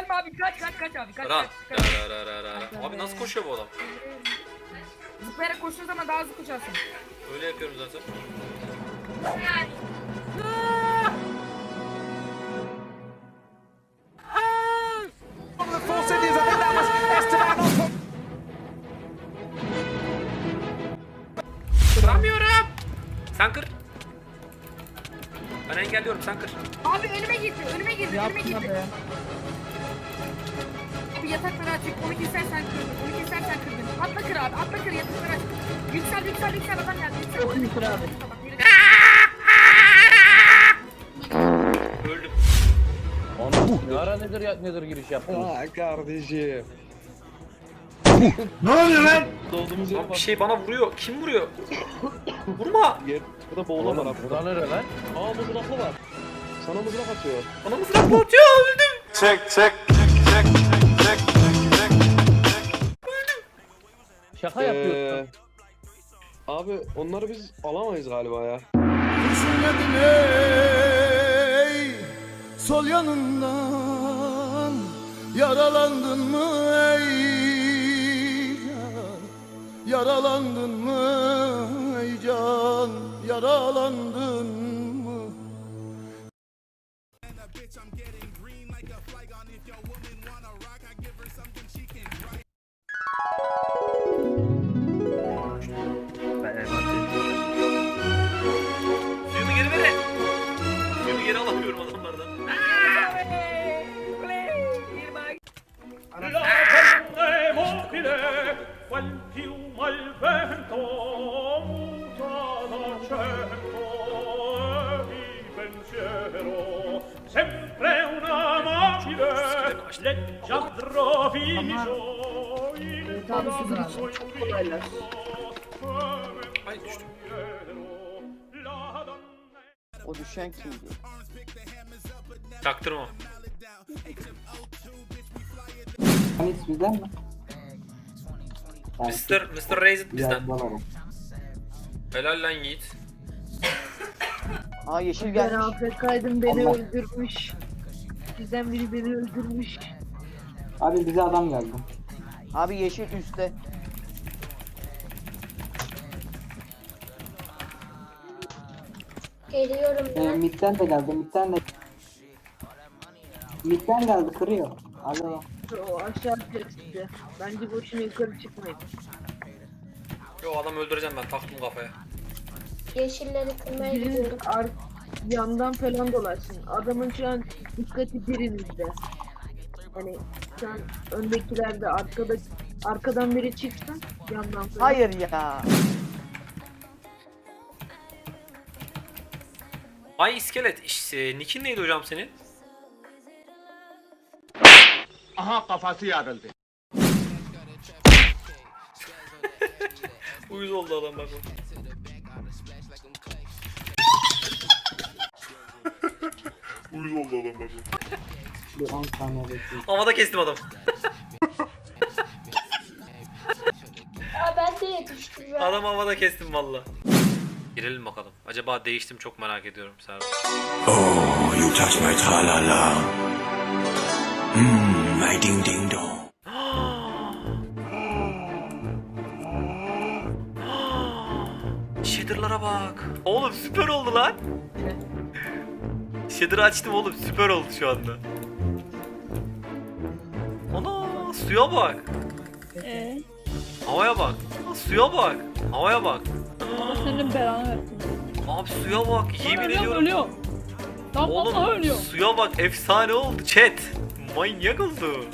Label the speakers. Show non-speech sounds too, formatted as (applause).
Speaker 1: gelme abi kaç kaç kaç abi kaç
Speaker 2: Ra
Speaker 1: kaç. kaç.
Speaker 2: ra ra ra ra ra. Abi nasıl koşuyor bu adam?
Speaker 1: Zıplayarak koştuğun zaman daha hızlı koşarsın.
Speaker 2: Öyle yapıyorum zaten. Kıramıyorum. Sen kır. Ben engelliyorum sen kır.
Speaker 1: Abi önüme girdi önüme girdi önüme
Speaker 3: Yapma
Speaker 1: girdi.
Speaker 3: be.
Speaker 1: Abi yatakları açık onu kesersen kırdın onu kesersen kırdın. Atla kır abi atla kır yatakları açık. Yüksel yüksel yüksel adam geldi yüksel.
Speaker 3: Çok iyi kır abi.
Speaker 1: Bak.
Speaker 2: Öldüm.
Speaker 4: Onu ne ara nedir ya, nedir giriş yaptınız?
Speaker 5: Aa kardeşim.
Speaker 6: Ne oluyor lan?
Speaker 5: Doğduğumuz yer
Speaker 2: Abi bir
Speaker 5: bak.
Speaker 2: şey bana vuruyor. Kim vuruyor? (coughs) Vurma.
Speaker 5: Yer. Burada boğula var abi.
Speaker 4: bura nere lan?
Speaker 5: Aa mızraklı var. Sana mızrak atıyor.
Speaker 2: Bana mızrakla atıyor. Öldüm.
Speaker 6: Çek çek
Speaker 4: Şaka yapıyorsun.
Speaker 5: Ee, abi onları biz alamayız galiba ya.
Speaker 6: Yedin ey Sol yanından Yaralandın mı ey can Yaralandın mı ey can Yaralandın
Speaker 2: Suyumu geri verin. Suyumu geri alamıyorum adamlardan.
Speaker 7: La grande mobile, qual piuma al vento, muta d'accento, e
Speaker 3: sizin için çok kolaylar.
Speaker 2: Ay düştüm.
Speaker 8: O düşen kimdi?
Speaker 2: Çaktırma.
Speaker 8: Halit bizden mi?
Speaker 2: Mr. Mr. Raised bizden. Helal lan Yiğit.
Speaker 8: Aa yeşil
Speaker 3: Ben
Speaker 8: gelmiş.
Speaker 3: AFK'ydım beni
Speaker 8: Allah.
Speaker 3: öldürmüş. Bizden biri beni öldürmüş.
Speaker 8: Abi bize adam geldi. Abi yeşil üstte.
Speaker 9: Geliyorum
Speaker 8: Ee,
Speaker 9: ben.
Speaker 8: midden de geldi, midden de. Midden geldi, kırıyor. Alo.
Speaker 3: O aşağı atacak size. Bence boşuna yukarı çıkmayın.
Speaker 2: Yo adam öldüreceğim ben taktım kafaya.
Speaker 9: Yeşilleri kırmaya
Speaker 3: Biriniz
Speaker 9: gidiyorum.
Speaker 3: ar yandan falan dolaşsın. Adamın şu an dikkati birinizde. Hani şu an öndekilerde arkada arkadan biri çıksın yandan falan.
Speaker 8: Hayır ya.
Speaker 2: Ay iskelet. İşte, Nick'in neydi hocam senin?
Speaker 6: Aha kafası yarıldı. (laughs)
Speaker 2: Uyuz oldu adam bak.
Speaker 8: Bir 10 saniye bekleyin.
Speaker 2: Havada kestim adam.
Speaker 9: Aa ben de yetiştim.
Speaker 2: Adam havada kestim valla. Girelim bakalım. Acaba değiştim çok merak ediyorum Serhat.
Speaker 6: Oh, you touch my tra-la-la. Mmm, my ding ding dong.
Speaker 2: Shader'lara bak. Oğlum süper oldu lan. Shader'ı açtım oğlum süper oldu şu anda. Ana suya bak. Havaya bak. Aa, Suya bak. Havaya bak.
Speaker 3: Senin belanı versin.
Speaker 2: Abi suya bak. Yemin ediyorum.
Speaker 3: Ölüyor. Tam
Speaker 2: Oğlum suya bak efsane oldu chat. Manyak oldu.